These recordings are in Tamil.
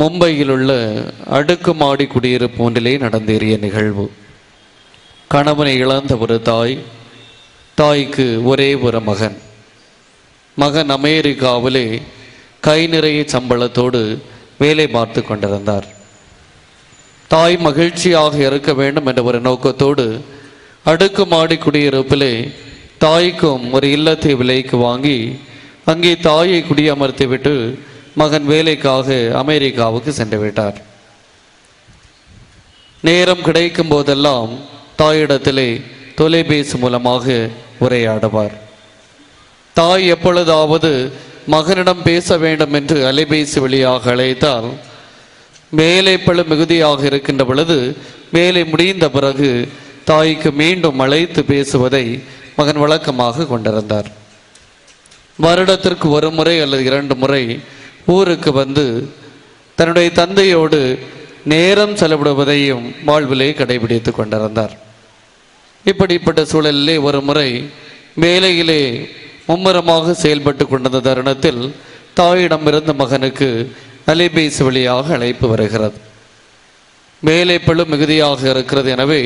மும்பையில் உள்ள அடுக்குமாடி குடியிருப்பு ஒன்றிலே நடந்தேறிய நிகழ்வு. கணவனை இழந்த ஒரு தாய் தாய்க்கு ஒரே ஒரு மகன். மகன் அமெரிக்காவிலே கை நிறைய சம்பளத்தோடு வேலை பார்த்து கொண்டிருந்தார். தாய் மகிழ்ச்சியாக இருக்க வேண்டும் என்ற ஒரு நோக்கத்தோடு அடுக்குமாடி குடியிருப்பிலே தாய்க்கும் ஒரு இல்லத்தை விலைக்கு வாங்கி அங்கே தாயை குடியமர்த்திவிட்டு மகன் வேலைக்காக அமெரிக்காவுக்கு சென்று விட்டார் நேரம் கிடைக்கும் போதெல்லாம் தாயிடத்திலே தொலைபேசி மூலமாக உரையாடுவார். தாய் எப்பொழுதாவது மகனிடம் பேச வேண்டும் என்று அலைபேசி வழியாக அழைத்தால் வேலை பழு மிகுதியாக இருக்கின்ற பொழுது வேலை முடிந்த பிறகு தாய்க்கு மீண்டும் அழைத்து பேசுவதை மகன் வழக்கமாக கொண்டிருந்தார். வருடத்திற்கு ஒரு முறை அல்லது இரண்டு முறை ஊருக்கு வந்து தன்னுடைய தந்தையோடு நேரம் செலவிடுவதையும் வாழ்விலே கடைபிடித்து கொண்டிருந்தார். இப்படிப்பட்ட சூழலிலே ஒரு முறை வேலையிலே மும்முரமாக செயல்பட்டு கொண்டிருந்த தருணத்தில் தாயிடமிருந்த மகனுக்கு அலைபேசி வழியாக அழைப்பு வருகிறது. வேலை பழு மிகுதியாக இருக்கிறது எனவே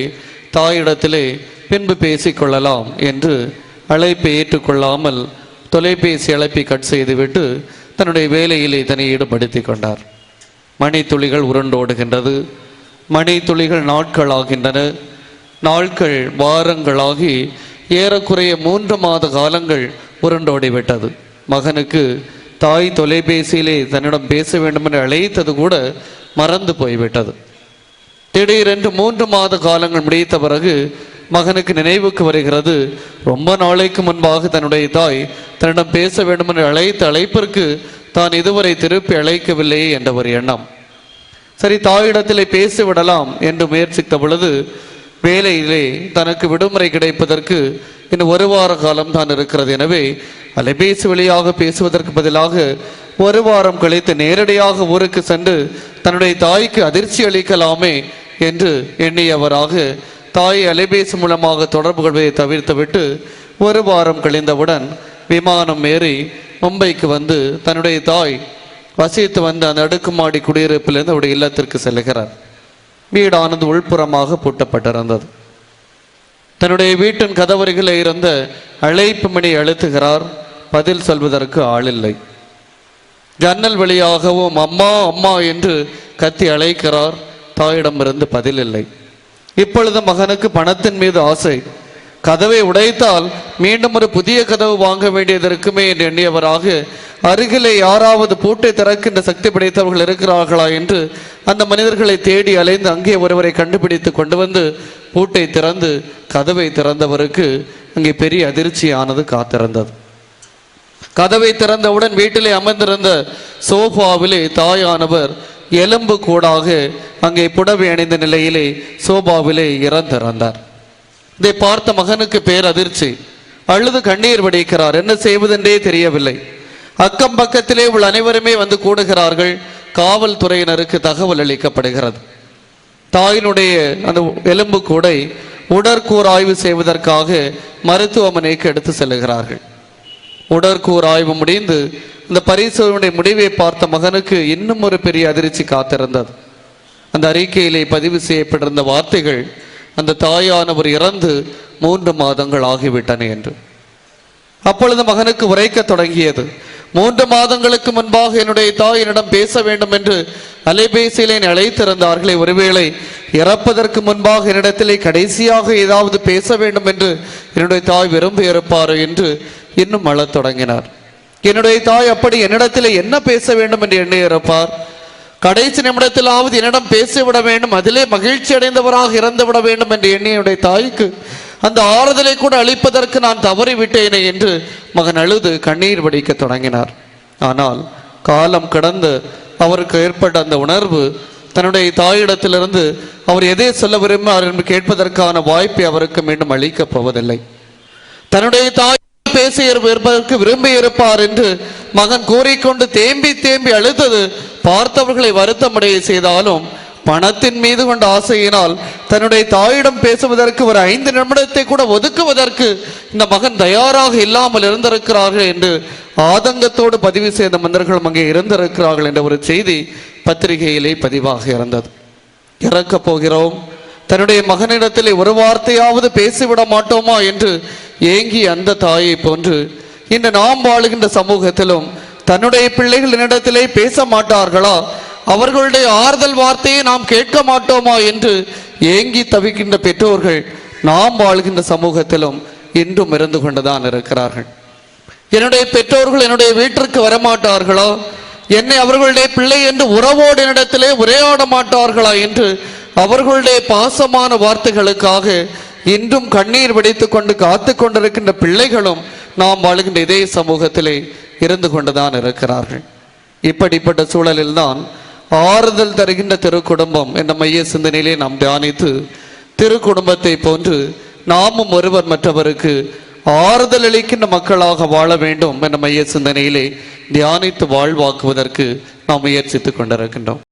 தாயிடத்திலே பின்பு பேசிக்கொள்ளலாம் என்று அழைப்பை ஏற்றுக்கொள்ளாமல் தொலைபேசி அழைப்பை கட் செய்துவிட்டு தன்னுடைய வேலையிலே தன்னை ஈடுபடுத்தி கொண்டார். மணித்துளிகள் உருண்டோடுகின்றது மணித்துளிகள் நாட்களாகின்றன நாட்கள் வாரங்களாகி ஏறக்குறைய மூன்று மாத காலங்கள் உருண்டோடிவிட்டது மகனுக்கு தாய் தொலைபேசியிலே தன்னிடம் பேச வேண்டும் என்று அழைத்தது கூட மறந்து போய்விட்டது. திடீரென்று மூன்று மாத காலங்கள் முடித்த பிறகு மகனுக்கு நினைவுக்கு வருகிறது. ரொம்ப நாளைக்கு முன்பாக தன்னுடைய தாய் தன்னிடம் பேச வேண்டும் என்று அழைத்த அழைப்பிற்கு தான் இதுவரை திருப்பி அழைக்கவில்லையே என்ற ஒரு எண்ணம். சரி தாயிடத்திலே பேசிவிடலாம் என்று முயற்சித்த பொழுது வேலையிலே தனக்கு விடுமுறை கிடைப்பதற்கு இன்னும் ஒரு வார காலம் தான் இருக்கிறது. எனவே அலைபேசி வழியாக பேசுவதற்கு பதிலாக ஒரு வாரம் கழித்து நேரடியாக ஊருக்கு சென்று தன்னுடைய தாய்க்கு அதிர்ச்சி அளிக்கலாமே என்று எண்ணியவராக தாய் அலைபேசி மூலமாக தொடர்பு கொள்வதை தவிர்த்துவிட்டு ஒரு வாரம் கழிந்தவுடன் விமானம் ஏறி மும்பைக்கு வந்து தன்னுடைய தாய் வசித்து வந்த அந்த அடுக்குமாடி குடியிருப்பிலிருந்து அவருடைய இல்லத்திற்கு செல்கிறார். வீடானது உள்புறமாக பூட்டப்பட்டிருந்தது. தன்னுடைய வீட்டின் கதவருகில் இருந்த அழைப்பு மணி அழுத்துகிறார். பதில் சொல்வதற்கு ஆளில்லை. ஜன்னல் வழியாகவும் அம்மா அம்மா என்று கத்தி அழைக்கிறார். தாயிடமிருந்து பதில் இல்லை. இப்பொழுது மகனுக்கு பணத்தின் மீது ஆசை. கதவை உடைத்தால் மீண்டும் ஒரு புதிய கதவு வாங்க வேண்டியது இருக்குமே என்று எண்ணியவராக அருகிலே யாராவது பூட்டை திறக்கின்ற சக்தி படைத்தவர்கள் இருக்கிறார்களா? என்று அந்த மனிதர்களை தேடி அலைந்து அங்கே ஒருவரை கண்டுபிடித்து கொண்டு வந்து பூட்டை திறந்து கதவை திறந்தவருக்கு அங்கே பெரிய அதிர்ச்சியானது காத்திருந்தது. கதவை திறந்தவுடன் வீட்டிலே அமர்ந்திருந்த சோஃபாவிலே தாயானவர் எலும்பு கூடாக அங்கே புடவை அணிந்த நிலையிலே சோபாவிலே இறந்திருந்தார் இதை பார்த்த மகனுக்கு பேர் அதிர்ச்சி அழுது கண்ணீர் வடிக்கிறார். என்ன செய்வதென்றே தெரியவில்லை. அக்கம் பக்கத்திலே உள்ள அனைவருமே வந்து கூடுகிறார்கள். காவல்துறையினருக்கு தகவல் அளிக்கப்படுகிறது. தாயினுடைய அந்த எலும்பு கூடை உடற்கூர் ஆய்வு செய்வதற்காக மருத்துவமனைக்கு எடுத்து செல்லுகிறார்கள். உடற்கூர் ஆய்வு முடிந்து இந்த பரிசோதனை முடிவை பார்த்த மகனுக்கு இன்னும் ஒரு பெரிய அதிர்ச்சி காத்திருந்தது. அந்த அறிக்கையிலே பதிவு செய்யப்பட்டிருந்த வார்த்தைகள் அந்த தாயானவர் இறந்து மூன்று மாதங்கள் ஆகிவிட்டன என்று. அப்பொழுது மகனுக்கு உரைக்க தொடங்கியது மூன்று மாதங்களுக்கு முன்பாக என்னுடைய தாய் என்னிடம் பேச வேண்டும் என்று அலைபேசியிலே அழைத்திருந்தார்களே ஒருவேளை இறப்பதற்கு முன்பாக என்னிடத்திலே கடைசியாக ஏதாவது பேச வேண்டும் என்று என்னுடைய தாய் விரும்பி இருப்பாரோ என்று இன்னும் அழத் தொடங்கினார். என்னுடைய தாய் அப்படி என்னிடத்தில் என்ன பேச வேண்டும் என்று எண்ணியிருப்பார்? கடைசி நிமிடத்திலாவது என்னிடம் பேசிவிட வேண்டும் அதிலே மகிழ்ச்சி அடைந்தவராக இறந்து விட வேண்டும் என்று எண்ணிய என்னுடைய தாய்க்கு அந்த ஆறுதலை கூட அளிப்பதற்கு நான் தவறிவிட்டேனே என்று மகன் அழுது கண்ணீர் வடிக்க தொடங்கினார். ஆனால் காலம் கடந்து அவருக்கு ஏற்பட்ட அந்த உணர்வு தன்னுடைய தாயிடத்திலிருந்து அவர் எதை சொல்ல விரும்பினார் என்று கேட்பதற்கான வாய்ப்பை அவருக்கு மீண்டும் அளிக்கப் போவதில்லை. தன்னுடைய தாய் பேச இருப்பதற்கு விரும்பி இருப்பார் என்று மகன் கூறிக்கொண்டு தேம்பி தேம்பி அழுத்தது பார்த்தவர்களை வருத்தமடைய செய்தாலும் பணத்தின் மீது கொண்ட ஆசையினால் தன்னுடைய தாயிடம் பேசுவதற்கு ஒரு ஐந்து நிமிடத்தை கூட ஒதுக்குவதற்கு இந்த மகன் தயாராக இல்லாமல் இருந்திருக்கிறார்கள் என்று ஆதங்கத்தோடு பதிவு செய்த மன்னர்களும் அங்கே இருந்திருக்கிறார்கள் என்ற ஒரு செய்தி பத்திரிகையிலே பதிவாக இருந்தது. இறக்கப் போகிறோம். தன்னுடைய மகனிடத்திலே ஒரு வார்த்தையாவது பேசிவிட மாட்டோமா என்று ஏங்கி அந்த தாயை போன்று இன்று நாம் வாழுகின்ற சமூகத்திலும் தன்னுடைய பிள்ளைகளினிடத்திலே பேச மாட்டார்களா? அவர்களுடைய ஆறுதல் வார்த்தையை நாம் கேட்க மாட்டோமா என்று ஏங்கி தவிக்கின்ற பெற்றோர்கள் நாம் வாழ்கின்ற சமூகத்திலும் இன்றும் இருந்து கொண்டுதான் இருக்கிறார்கள். என்னுடைய பெற்றோர்கள் என்னுடைய வீட்டிற்கு வரமாட்டார்களா? என்னை அவர்களுடைய பிள்ளை என்று உறவோடு என்னிடத்திலே உரையாட மாட்டார்களா என்று அவர்களுடைய பாசமான வார்த்தைகளுக்காக இன்றும் கண்ணீர் வடித்துக் கொண்டு காத்து கொண்டிருக்கின்ற பிள்ளைகளும் நாம் வாழ்கின்ற இதே சமூகத்திலே இருந்து கொண்டுதான் இருக்கிறார்கள். இப்படிப்பட்ட சூழலில்தான் ஆறுதல் தருகின்ற திருக்குடும்பம் என்ற மைய சிந்தனையிலே நாம் தியானித்து திருக்குடும்பத்தை போன்று நாமும் ஒருவர் மற்றவருக்கு ஆறுதல் அளிக்கின்ற மக்களாக வாழ வேண்டும் என்ற மைய சிந்தனையிலே தியானித்து வாழ்வாக்குவதற்கு நாம் முயற்சித்துக் கொண்டிருக்கின்றோம்.